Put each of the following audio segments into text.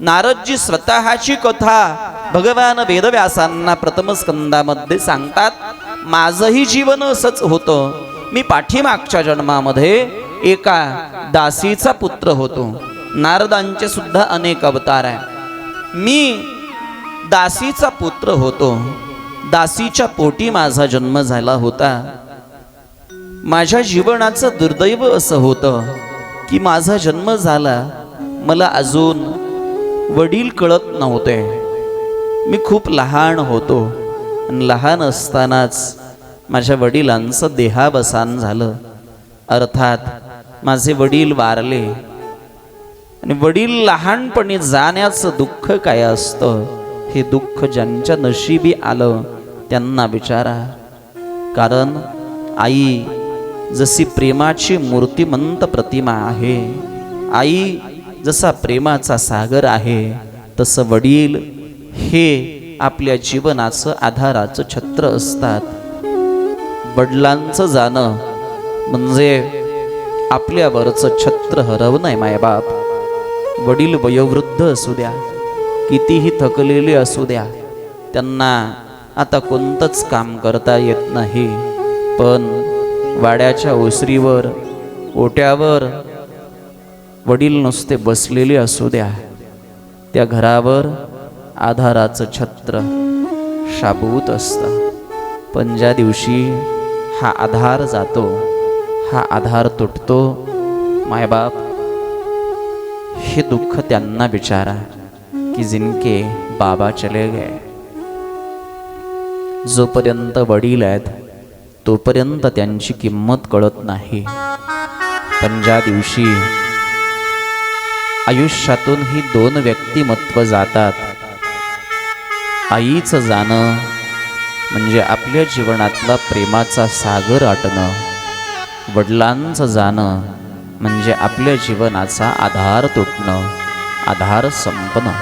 नारदजी स्वतःची कथा भगवान वेदव्यासांना प्रथम स्कंदामध्ये सांगतात माझंही जीवन असंच होतं. मी पाठीमागच्या जन्मामध्ये एका दासीचा पुत्र होतो. नारदांचे सुद्धा अनेक अवतार आहे मी दासीचा पुत्र होतो. दासीच्या पोटी माझा जन्म झाला होता. माझ्या जीवनाचं दुर्दैव असं होतं की माझा जन्म झाला. मला अजून वडील कळत नव्हते. मी खूप लहान होतो. आणि लहान असतानाच माझ्या वडिलांचं देहावसान झालं. अर्थात माझे वडील वारले. आणि वडील लहानपणी जाण्याचं दुःख काय असतं हे दुःख ज्यांच्या नशिबी आलं त्यांना विचारा. कारण आई जशी प्रेमाची मूर्तिमंत प्रतिमा आहे आई जसा प्रेमाचा सागर आहे तसं वडील हे आपल्या जीवनाचं आधाराचं छत्र असतात. वडिलांचं जाणं म्हणजे आपल्यावरचं छत्र हरवणं आहे मायबाप वडील वयोवृद्ध असू द्या कितीही थकलेले असू द्या त्यांना आता कोणतंच काम करता येत नाही. पण वाड्याच्या ओसरीवर ओट्यावर वडील नुसते बसलेले असू द्या. त्या घरावर आधाराचं छत्र शाबूत असतं. पण ज्या दिवशी हा आधार जातो हा आधार तुटतो मायबाप हे दुःख त्यांना विचारा की जिनके बाबा चले गए. जोपर्यंत वडील आहेत तोपर्यंत त्यांची किंमत कळत नाही. पण ज्या दिवशी आयुष्यातून ही दोन व्यक्तिमत्व जातात. आईचं जाणं म्हणजे आपल्या जीवनातला प्रेमाचा सागर आटणं. वडिलांचं जाणं म्हणजे आपल्या जीवनाचा आधार तुटणं आधार संपणं.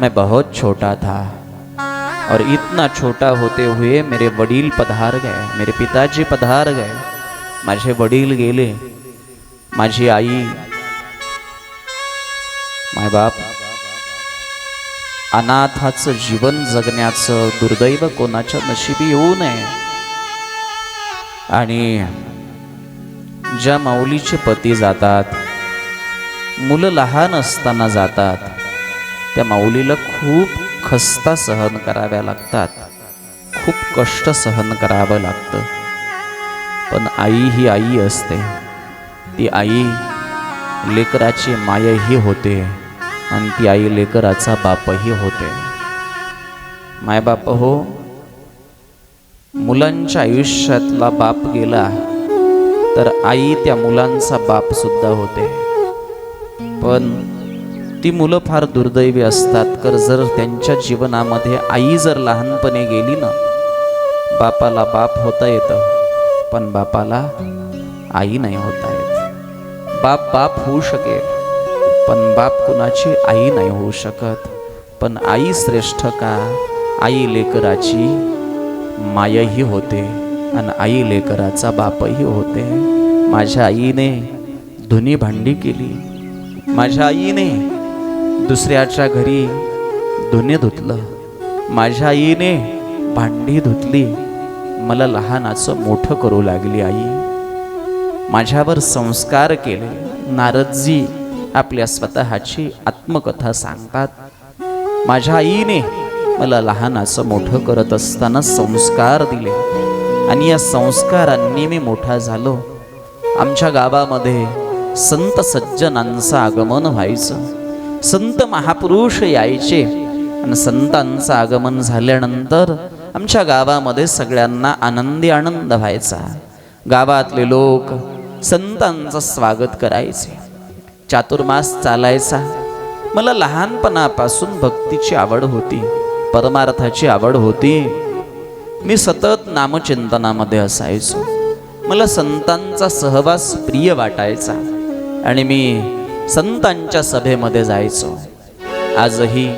मैं बहुत छोटा था और इतना छोटा होते हुए मेरे वडील पधार गए मेरे पिताजी पधार गए. माझे वडील गेले माझी आई मायबाप अनाथाचं जीवन जगण्याचं दुर्दैव कोणाच्या नशिबी येऊ नये. आणि ज्या माऊलीचे पती जातात मुलं लहान असताना जातात त्या माऊलीला खूप खस्ता सहन कराव्या लागतात. खूप कष्ट सहन करावं लागतं. पण आई ही आई असते. ती आई लेकराची मायही होते. आणि ती आई लेकराचा बापही होते. मायबाप हो मुलांच्या आयुष्यातला बाप गेला तर आई त्या मुलांचा बाप सुद्धा होते. पण ती मुलं फार दुर्दैवी असतात तर जर त्यांच्या जीवनामध्ये आई जर लहानपणी गेली ना बापाला बाप होता येतं पण बापाला आई नाही होता येत. बाप बाप होऊ शकेल. पण बाप कुणाची आई नाही होऊ शकत. पण आई श्रेष्ठ का? आई लेकराची मायही होते आणि आई लेकराचा बापही होते. माझ्या आईने धुनी भांडी केली. माझ्या आईने दुसऱ्याच्या घरी धुनी धुतलं. माझ्या आईने भांडी धुतली. मला लहानाचं मोठं करू लागली आई. माझ्यावर संस्कार केले. नारदजी आपल्या स्वतःची आत्मकथा सांगतात. माझ्या आईने मला लहानाचं मोठं करत असताना संस्कार दिले. आणि या संस्कारांनी मी मोठा झालो. आमच्या गावामध्ये संत सज्जनांचं आगमन व्हायचं. संत महापुरुष यायचे. आणि संतांचं आगमन झाल्यानंतर आमच्या गावामध्ये सगळ्यांना आनंदी आनंद व्हायचा. गावातले लोक संतांचं स्वागत करायचे. चातुर्मास चालायचा. मला लहानपणापासून भक्तीची आवड होती परमार्थाची आवड होती. मी सतत नामचिंतनामध्ये असायचो. मला संतांचा सहवास प्रिय वाटायचा आणि मी संतांच्या सभेमध्ये जायचो. आजही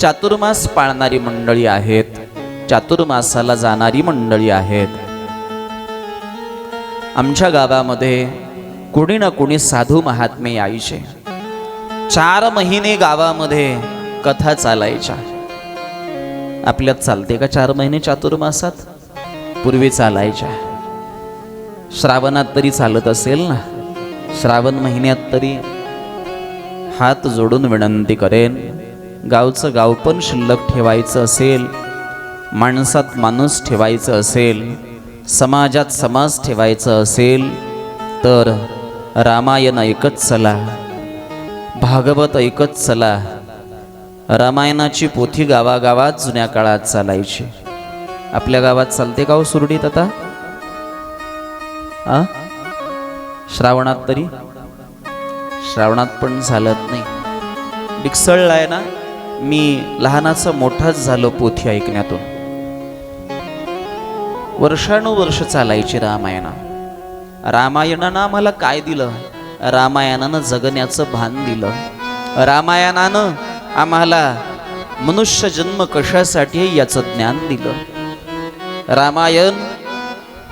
चातुर्मास पाळणारी मंडळी आहेत चातुर्मासाला जाणारी मंडळी आहेत. आमच्या गावामध्ये कोणी ना कोणी साधू महात्मे यायचे. चार महिने गावामध्ये कथा चालायच्या. आपल्यात चालते का चार महिने चातुर्मासात? पूर्वी चालायच्या. श्रावणात तरी चालत असेल ना. श्रावण महिन्यात तरी हात जोडून विनंती करेन. गावचं गाव पण शिल्लक ठेवायचं असेल. माणसात माणूस ठेवायचं असेल. समाजात समाज ठेवायचं असेल. तर रामायण ऐकत चला. भागवत ऐकत चला. रामायणाची पोथी गावागावात जुन्या काळात चालायची. आपल्या गावात चालते का हो सुरडीत आता? आ? श्रावणात तरी? श्रावणात पण चालत नाही. डिक्सळलाय ना? मी लहानाचा मोठाच झालो पोथी ऐकण्यातून. वर्षानुवर्ष चालायची रामायणा. रामायणानं आम्हाला काय दिलं? रामायणानं जगण्याचं भान दिलं. रामायणानं आम्हाला मनुष्य जन्म कशासाठी आहे याचं ज्ञान दिलं. रामायण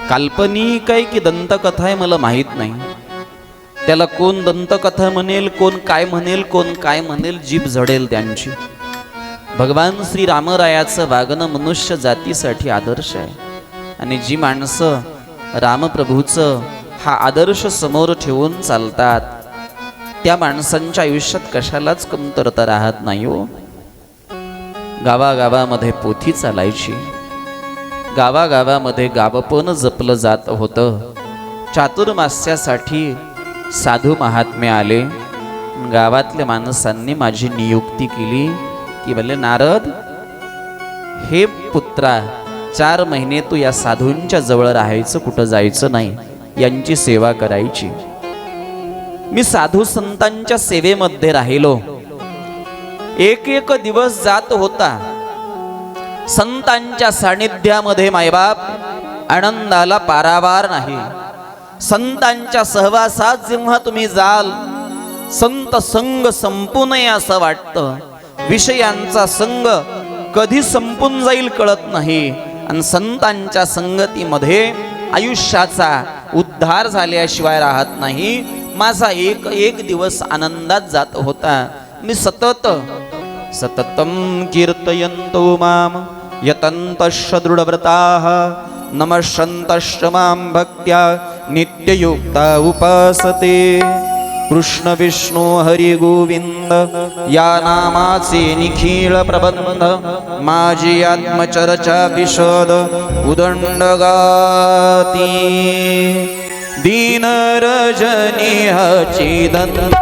काल्पनिक आहे की दंतकथा आहे मला माहीत नाही. त्याला कोण दंतकथा म्हणेल कोण काय म्हणेल कोण काय म्हणेल जीभ झडेल त्यांची. भगवान श्री रामरायाचं वागणं मनुष्य जातीसाठी आदर्श आहे. आणि जी माणसं रामप्रभूचं हा आदर्श समोर ठेवून चालतात. त्या माणसांच्या आयुष्यात कशालाच कमतरता राहत नाही हो. गावागावामध्ये पोथी चालायची. गावागावामध्ये गावपण जपलं जात होतं. चातुर्मास्यासाठी साधू महात्मे आले. गावातल्या माणसांनी माझी नियुक्ती केली. की भले नारद हे पुत्रा चार महिने तू या साधूंच्या जवळ राहायचं कुठं जायचं नाही. यांची सेवा करायची. मी साधू संतांच्या सेवेमध्ये राहिलो. एक एक दिवस जात होता. संतांच्या सानिध्यामध्ये मायबाप आनंदाला पारावार नाही. संतांच्या सहवासात जेव्हा तुम्ही जाल संत संग संपू नये असं वाटतं. विषयांचा संग कधी संपून जाईल कळत नाही. आणि संतांच्या संगतीमध्ये आयुष्याचा उद्धार झाल्याशिवाय राहत नाही. माझा एक एक दिवस आनंदात जात होता. मी सतत सततम कीर्तयन्तो माम यतन्तश्च दृढव्रताः नमश्चन्तश्च मां भक्त्या नित्ययुक्ता उपासते. कृष्ण विष्णू हरी गोविंद या नामाचे निखिळ प्रबंध माझी आत्मचर्चा विशद उदंड गाती दीन रजनी हचिदंत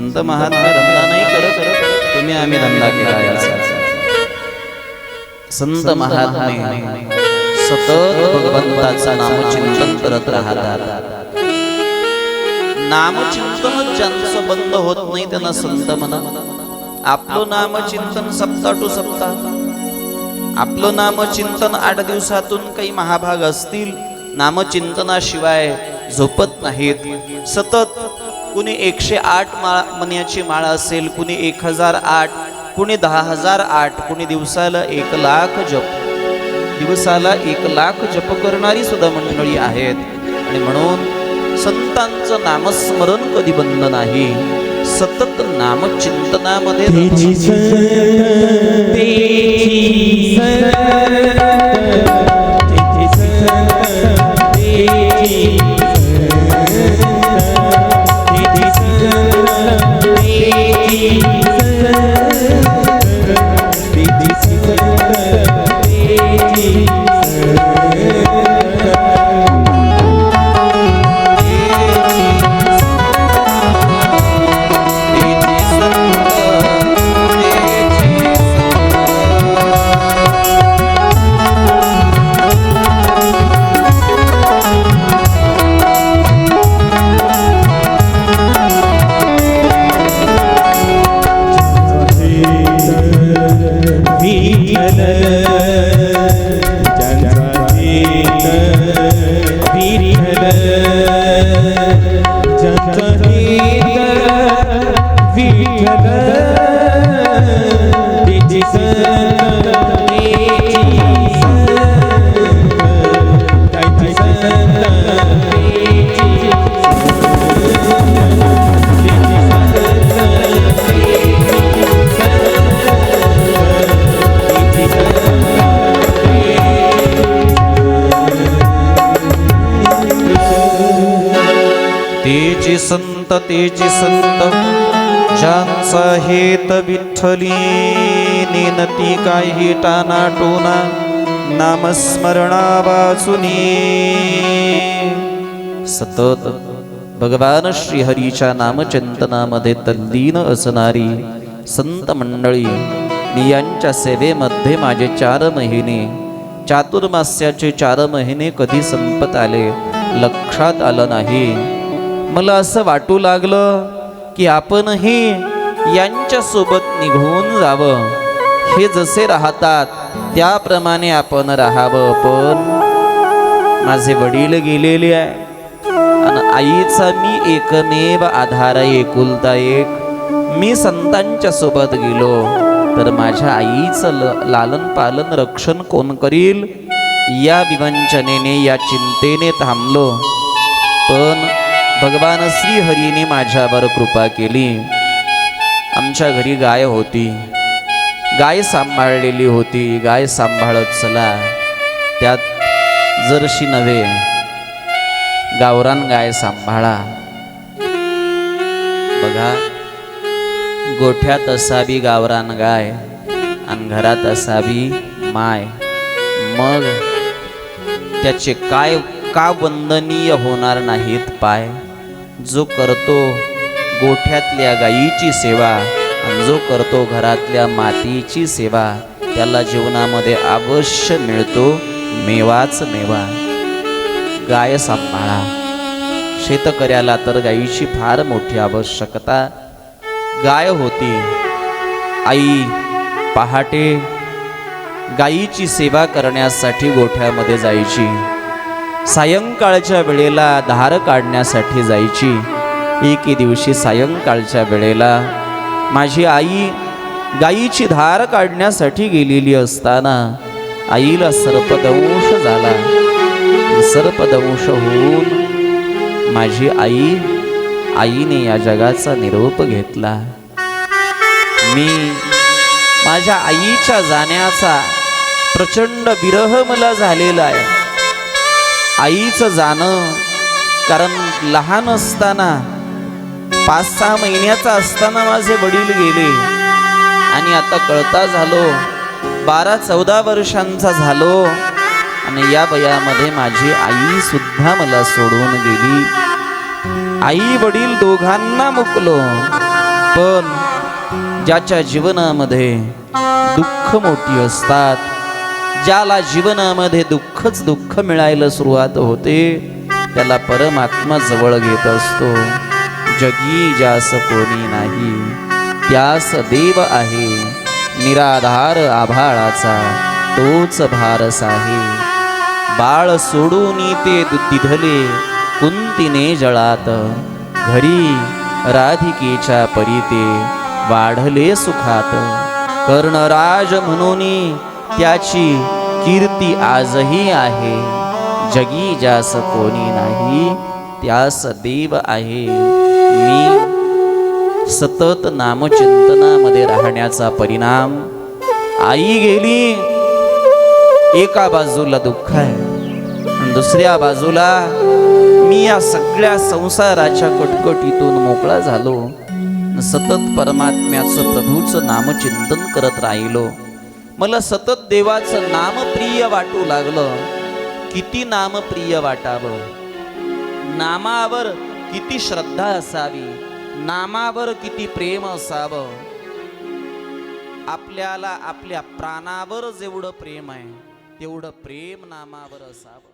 संत महात्मे धंदा नाही करत तुम्ही आम्ही धंदा केला संत महात्मे सतत भगवंताचं नामचिंतन करत राहतात. नामचिंतन ज्यांचं बंद होत नाही त्यांना संत म्हणा आपलं नामचिंतन सप्ता टू सप्ता आपलं नामचिंतन आठ दिवसातून काही महाभाग असतील नामचिंतनाशिवाय झोपत नाहीत. सतत कुणी एकशे आठ माळ मण्याची माळ असेल कुणी एक हजार आठ कुणी दहा हजार आठ कुणी दिवसाला एक लाख जप. दिवसाला एक लाख जप करणारी सुद्धा मंडळी आहेत. आणि म्हणून संतांचं नामस्मरण कधी बंद नाही. सतत नामचिंतनामध्ये संततेचे संत. ज्यांचा हेत विठ्ठली नेनती काही टाना टोना नामस्मरणा वाचुनी सतत भगवान श्रीहरीच्या नामचिंतनामध्ये तल्लीन असणारी संत मंडळी मी यांच्या सेवेमध्ये माझे चार महिने चातुर्मास्याचे चार महिने कधी संपत आले लक्षात आलं नाही. मला असं वाटू लागलं की आपणही यांच्यासोबत निघून जावं. हे जसे राहतात त्याप्रमाणे आपण राहावं पण. माझे वडील गेलेले आहे. आणि आईचा मी एकमेव आधार एकुलता एक. मी संतांच्या सोबत गेलो तर माझ्या आईचं ल लालन पालन रक्षण कोण करील? या विवंचनेने या चिंतेने थांबलो. पण भगवान श्रीहरीने माझ्यावर कृपा केली. आमच्या घरी गाय होती. गाय सांभाळलेली होती. गाय सांभाळत चला. त्यात जरशी नव्हे. गावरान गाय सांभाळा. बघा गोठ्यात असावी गावरान गाय आणि घरात असावी माय. मग त्याचे काय का वंदनीय होणार नाहीत पाय? जो करतो गोठ्यातल्या गायीची सेवा आणि जो करतो घरातल्या मातीची सेवा त्याला जीवनामध्ये अवश्य मिळतो मेवाच मेवा. गाय सांभाळा. शेतकऱ्याला तर गायीची फार मोठी आवश्यकता. गाय होती. आई पहाटे गायीची सेवा करण्यासाठी गोठ्यामध्ये जायची. सायंकाळच्या वेळेला धार काढण्यासाठी जायची. एके दिवशी सायंकाळच्या वेळेला माझी आई गायीची धार काढण्यासाठी गेलेली असताना आईला सर्पदंश झाला. सर्पदंश होऊन माझी आई आईने या जगाचा निरोप घेतला. मी माझ्या आईच्या जाण्याचा प्रचंड विरह मला झालेला आहे. आईचं जाणं कारण लहान असताना पाच सहा महिन्याचा असताना माझे वडील गेले. आणि आता कळता झालो बारा चौदा वर्षांचा झालो आणि या वयामध्ये माझी आई सुद्धा मला सोडून गेली. आई वडील दोघांना मुकलो पण ज्याच्या जीवनामध्ये दुःख मोठी असतात ज्याला जीवनामध्ये दुःखच दुःख मिळायला सुरुवात होते त्याला परमात्मा जवळ घेत असतो. जगी ज्यास कोणी नाही त्यास देव आहे. निराधार आभाळाचा तोच भारस आहे. बाळ सोडून ते दिधले कुंतीने जळात. घरी राधिकेच्या परीते वाढले सुखात. कर्णराज म्हणून त्याची कीर्ती आजही आहे. जगी जास कोणी नाही त्यास देव आहे. मी सतत नामचिंतनामध्ये राहण्याचा परिणाम. आई गेली एका बाजूला दुःख आहे. दुसऱ्या बाजूला मी या सगळ्या संसाराच्या कटकटीतून मोकळा झालो. सतत परमात्म्याचं प्रभूचं नामचिंतन करत राहिलो. मला सतत देवाचं नाम प्रिय वाटू लागलं. किती नामप्रिय वाटावं. नामावर किती श्रद्धा असावी. नामावर किती प्रेम असावं. आपल्याला आपल्या प्राणावर जेवढं प्रेम आहे तेवढं प्रेम नामावर असावं.